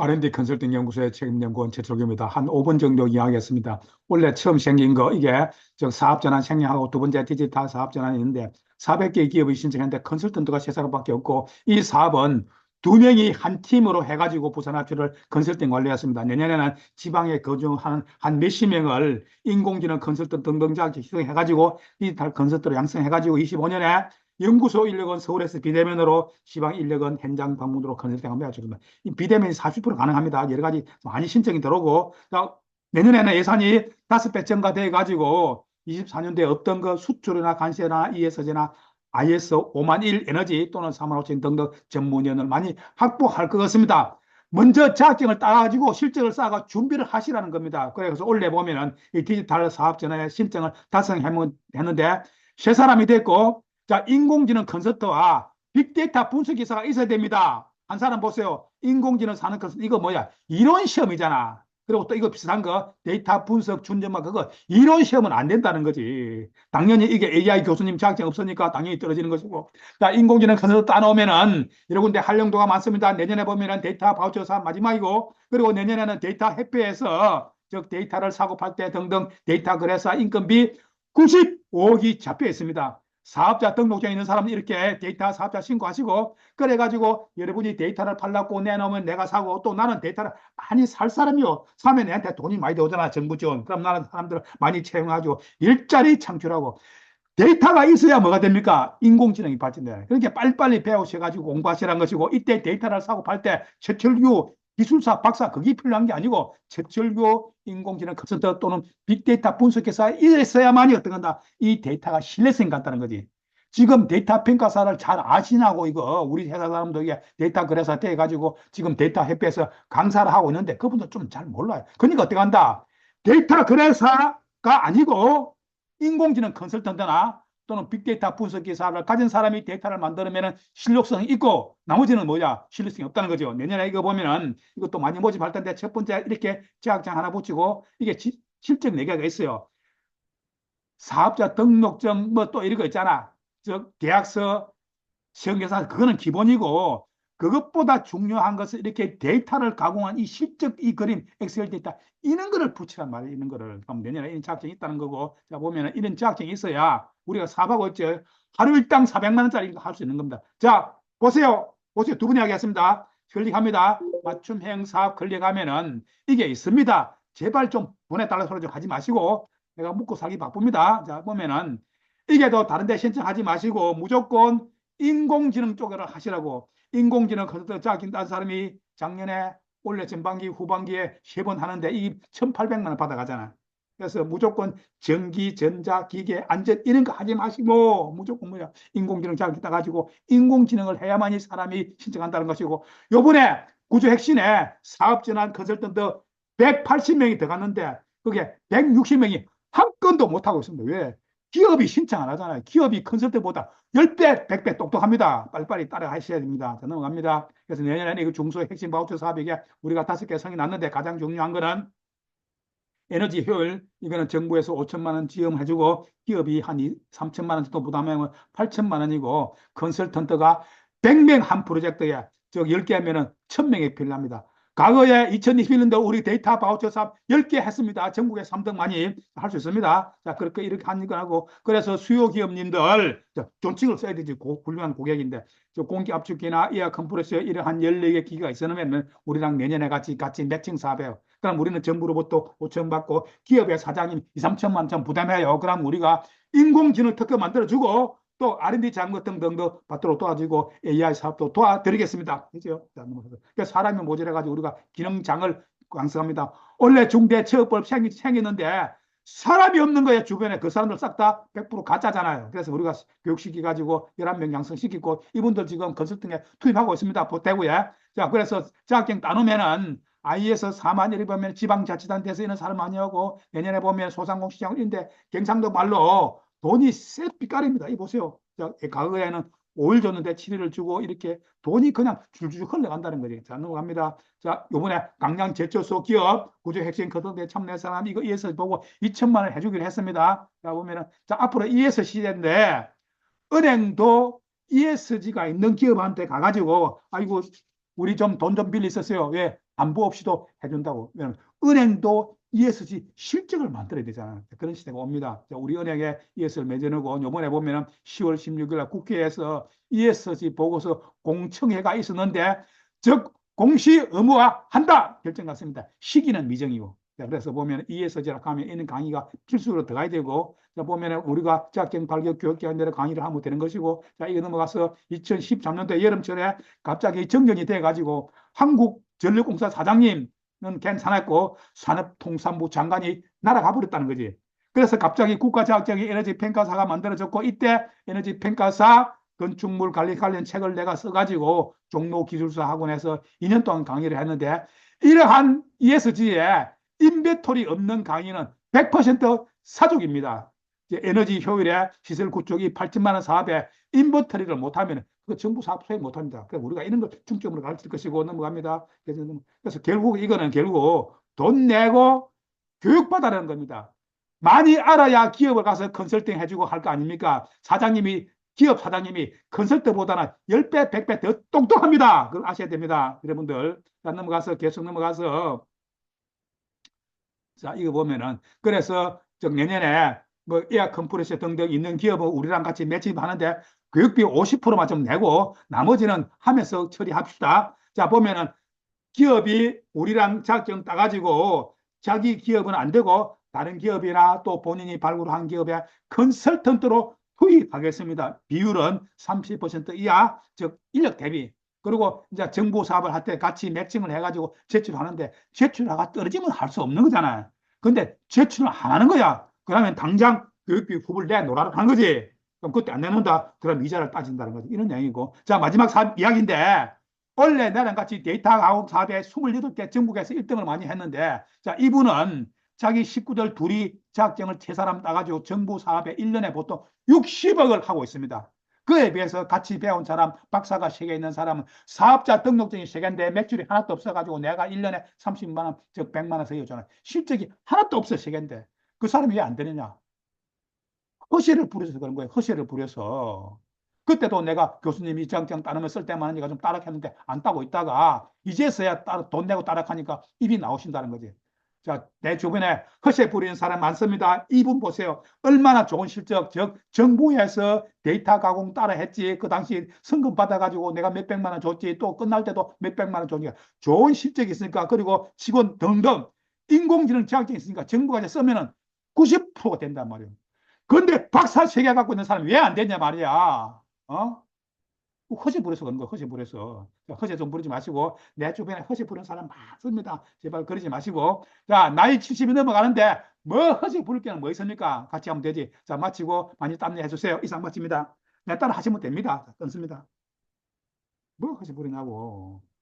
R&D 컨설팅 연구소의 책임연구원 최철규입니다. 한 5분 정도 이야기했습니다. 원래 처음 생긴 거 이게 저 사업전환 생략하고 두 번째 디지털 사업전환이 있는데 400개의 기업이 신청했는데 컨설턴트가 세 사람밖에 없고 이 사업은 두 명이 한 팀으로 해가지고 부산합주를 컨설팅 완료했습니다. 내년에는 지방에 거주하는 한 몇십 명을 인공지능 컨설턴 등등자 희생해가지고 디지털 컨설턴트로 양성해가지고 25년에 연구소 인력은 서울에서 비대면으로 시방 인력은 현장 방문으로 컨설팅 한번 해주니다 비대면이 40% 가능합니다. 여러 가지 많이 신청이 들어오고 내년에는 예산이 다섯 배 증가돼 가지고 24년도에 어떤 그 수출이나 관세나 ESG나 IS 5만 1 에너지 또는 3만 5천 등등 전문위원을 많이 확보할 것 같습니다. 먼저 자격증을 따가지고 실적을 쌓아가 준비를 하시라는 겁니다. 그래서 올해 보면은 이 디지털 사업 전에 신청을 달성했는데 세 사람이 됐고 자, 인공지능 컨설트와 빅데이터 분석 기사가 있어야 됩니다. 한 사람 보세요. 인공지능 사는 컨설트 이거 뭐야? 이론 시험이잖아. 그리고 또 이거 비슷한 거 데이터 분석 준점만 그거 이론 시험은 안 된다는 거지. 당연히 이게 AI 교수님 자격증 없으니까 당연히 떨어지는 것이고. 자, 인공지능 컨설트 따놓으면은 군데 활용도가 많습니다. 내년에 보면은 데이터 바우처 사업 마지막이고 그리고 내년에는 데이터 협회에서 즉 데이터를 사고 팔 때 등등 데이터 거래사 인건비 95억이 잡혀 있습니다. 사업자 등록증 있는 사람은 이렇게 데이터 사업자 신고하시고 그래가지고 여러분이 데이터를 팔라고 내놓으면 내가 사고 또 나는 데이터를 많이 살 사람이요. 사면 내한테 돈이 많이 들어오잖아 정부 지원. 그럼 나는 사람들을 많이 채용하고 일자리 창출하고 데이터가 있어야 뭐가 됩니까? 인공지능이 발전돼. 그렇게 빨리빨리 배우셔가지고 공부하시라는 것이고 이때 데이터를 사고 팔 때 최철규 기술사, 박사 그게 필요한 게 아니고 최철교 인공지능 컨설터 또는 빅데이터 분석회사에 있어야만이 어떤 건다. 이 데이터가 신뢰성이 같다는 거지. 지금 데이터 평가사를 잘 아시냐고 이거 우리 회사 사람도 이게 데이터 거래사 돼 가지고 지금 데이터 협회에서 강사를 하고 있는데 그분도 좀 잘 몰라요. 그러니까 어떻게 한다? 데이터 거래사가 아니고 인공지능 컨설턴트나 또는 빅데이터 분석 기사를 가진 사람이 데이터를 만들면 실력성이 있고 나머지는 뭐냐 실력성이 없다는 거죠. 내년에 이거 보면은 이것도 많이 모집할 텐데 첫 번째 이렇게 제약장 하나 붙이고 이게 지, 실적 4개가 있어요. 사업자 등록증 뭐 또 이런 거 있잖아. 즉 계약서 시험계산 그거는 기본이고 그것보다 중요한 것은 이렇게 데이터를 가공한 이 실적 이 그림 엑셀 데이터 이런 거를 붙이란 말이에요. 이런 거를 그럼 내년에 이런 자격증이 있다는 거고 자 보면은 이런 자격증이 있어야 우리가 사업하고 있죠. 하루 일당 400만 원짜리 할 수 있는 겁니다. 자 보세요. 보세요. 두 분이 하겠습니다. 클릭합니다. 맞춤형 사업 클릭하면은 이게 있습니다. 제발 좀 보내달라 소리 좀 하지 마시고 내가 묵고 살기 바쁩니다. 자 보면은 이게 더 다른 데 신청하지 마시고 무조건 인공지능 쪽으로 하시라고 인공지능 컨설트 자격증 딴 사람이 작년에 올해 전반기 후반기에 세 번 하는데 이 1800만 원 받아가잖아. 그래서 무조건 전기, 전자, 기계, 안전 이런 거 하지 마시고 무조건 뭐야 인공지능 자격증 따가지고 인공지능을 해야만이 사람이 신청한다는 것이고 요번에 구조 핵심에 사업전환 컨설턴트 180명이 들어갔는데 그게 160명이 한 건도 못하고 있습니다. 왜? 기업이 신청 안 하잖아요. 기업이 컨설트보다 10배, 100배 똑똑합니다. 빨리빨리 따라 하셔야 됩니다. 자, 넘어갑니다. 그래서 내년에는 이거 중소 핵심 바우처 사업에게 우리가 다섯 개 성이 났는데 가장 중요한 거는 에너지 효율, 이거는 정부에서 5천만 원 지원해주고 기업이 한 2, 3천만 원 정도 부담하면 8천만 원이고 컨설턴트가 100명 한 프로젝트에 즉 10개 하면은 1000명이 필요합니다. 과거에 2021년도 우리 데이터 바우처 사업 10개 했습니다. 전국에 3등 많이 할 수 있습니다. 자, 그렇게 이렇게 하는 거하고 그래서 수요 기업님들 존칭을 써야 되지 고, 훌륭한 고객인데 저 공기 압축기나 에어 컴프레서 이러한 14개 기기가 있으면 우리랑 내년에 같이 같이 매칭 사업해요. 그럼 우리는 정부로부터 5천 받고 기업의 사장님 2, 3천만 원 부담해요. 그럼 우리가 인공지능 특허 만들어주고 또 R&D 장것 등등도 받도록 도와주고 AI 사업도 도와드리겠습니다. 그죠? 그러니까 사람이 모자라가지고 우리가 기능장을 완성합니다. 원래 중대처벌 생기, 생겼는데 사람이 없는 거예요. 주변에 그 사람들 싹 다 100% 가짜잖아요. 그래서 우리가 교육시켜가지고 11명 양성시키고 이분들 지금 컨설팅에 투입하고 있습니다. 보태구에. 자, 그래서 자격증 따놓으면은 IS 4만 1이 보면 지방자치단체에서 있는 사람 많이 오고 내년에 보면 소상공시장인데 경상도 말로 돈이 쎄 빛깔입니다. 이 보세요. 자, 과거에는 5일 줬는데 7일을 주고 이렇게 돈이 그냥 줄줄 흘러간다는 거죠. 자, 넘어갑니다. 자, 요번에 강양 제철소 기업 구조 핵심 커튼대 참여한 사람 이거 ES 보고 2천만 원 해주기로 했습니다. 자, 보면은 자, 앞으로 ES 시대인데 은행도 ESG가 있는 기업한테 가가지고 아이고 우리 좀 돈좀 빌리 있었어요. 왜? 안보 없이도 해준다고. 왜냐면 은행도 ESG 실적을 만들어야 되잖아요. 그런 시대가 옵니다. 자, 우리 은행에 ES를 맺어놓고 요번에 보면은 10월 16일 날 국회에서 ESG 보고서 공청회가 있었는데 즉 공시 의무화 한다 결정 났습니다. 시기는 미정이고. 자, 그래서 보면 ESG라고 하면 있는 강의가 필수로 들어가야 되고 자, 보면은 우리가 자격증 발급 교육기관들의 강의를 하면 되는 것이고 자, 이거 넘어가서 2013년도 여름철에 갑자기 정전이 돼가지고 한국 전력공사 사장님은 괜찮았고 산업통상부 장관이 날아가 버렸다는 거지. 그래서 갑자기 국가자격증 에너지 평가사가 만들어졌고 이때 에너지 평가사 건축물 관리 관련 책을 내가 써가지고 종로 기술사 학원에서 2년 동안 강의를 했는데 이러한 ESG에 인베토리 없는 강의는 100% 사족입니다. 에너지 효율에 시설 구축이 8천만 원 사업에 인버터리를 못하면 그 정부 사업 수행 못합니다. 그래서 우리가 이런 걸 중점으로 가르칠 것이고 넘어갑니다. 그래서, 그래서 결국 이거는 결국 돈 내고 교육받아라는 겁니다. 많이 알아야 기업을 가서 컨설팅 해주고 할 거 아닙니까? 사장님이 기업 사장님이 컨설팅보다는 10배, 100배 더 똑똑합니다. 그걸 아셔야 됩니다. 여러분들. 자, 넘어가서 계속 넘어가서 자, 이거 보면은 그래서 저 내년에 뭐 에어 컴프레셔 등등 있는 기업은 우리랑 같이 매집하는데 교육비 50%만 좀 내고 나머지는 하면서 처리합시다. 자, 보면은 기업이 우리랑 자격증 따가지고 자기 기업은 안 되고 다른 기업이나 또 본인이 발굴한 기업에 컨설턴트로 투입하겠습니다. 비율은 30% 이하, 즉 인력 대비. 그리고 이제 정보 사업을 할 때 같이 매칭을 해가지고 제출하는데 제출하가 떨어지면 할 수 없는 거잖아요. 근데 제출을 안 하는 거야. 그러면 당장 교육비 후보를 내놓으라고 하는 거지. 그럼 그때 안 내놓는다. 그럼 이자를 따진다는 거지. 이런 내용이고. 자, 마지막 사, 이야기인데 원래 나랑 같이 데이터 가공 사업에 28개 전국에서 1등을 많이 했는데 자, 이분은 자기 식구들 둘이 자격증을 세 사람 따가지고 정부 사업에 1년에 보통 60억을 하고 있습니다. 그에 비해서 같이 배운 사람, 박사가 세개 있는 사람은 사업자 등록증이 세 개인데 매출이 하나도 없어가지고 내가 1년에 30만 원, 즉 100만 원 세워주잖아. 실적이 하나도 없어 세 개인데 그 사람이 왜 안 되느냐? 허세를 부려서 그런 거예요. 허세를 부려서. 그때도 내가 교수님이 정장 따르면 쓸데만 하니까 좀 따락했는데 안 따고 있다가 이제서야 따라, 돈 내고 따락하니까 입이 나오신다는 거지. 자, 내 주변에 허세 부리는 사람 많습니다. 이분 보세요. 얼마나 좋은 실적, 즉 정부에서 데이터 가공 따라 했지. 그 당시 성금 받아가지고 내가 몇백만 원 줬지. 또 끝날 때도 몇백만 원 줬지. 좋은 실적이 있으니까 그리고 직원 등등 인공지능 자격증이 있으니까 정부가 이제 쓰면은 90%가 된단 말이에요. 그런데 박사 세개 갖고 있는 사람이 왜 안 되냐 말이야. 어? 허세 부려서 그런 거야, 허세 부려서. 허세 좀 부리지 마시고, 내 주변에 허세 부르는 사람 많습니다. 제발 그러지 마시고. 자, 나이 70이 넘어가는데, 뭐 허세 부를 게는 뭐 있습니까? 같이 하면 되지. 자, 마치고 많이 땀내 해주세요. 이상 마칩니다. 내 따라 하시면 됩니다. 자, 끊습니다. 뭐 허세 부리냐고.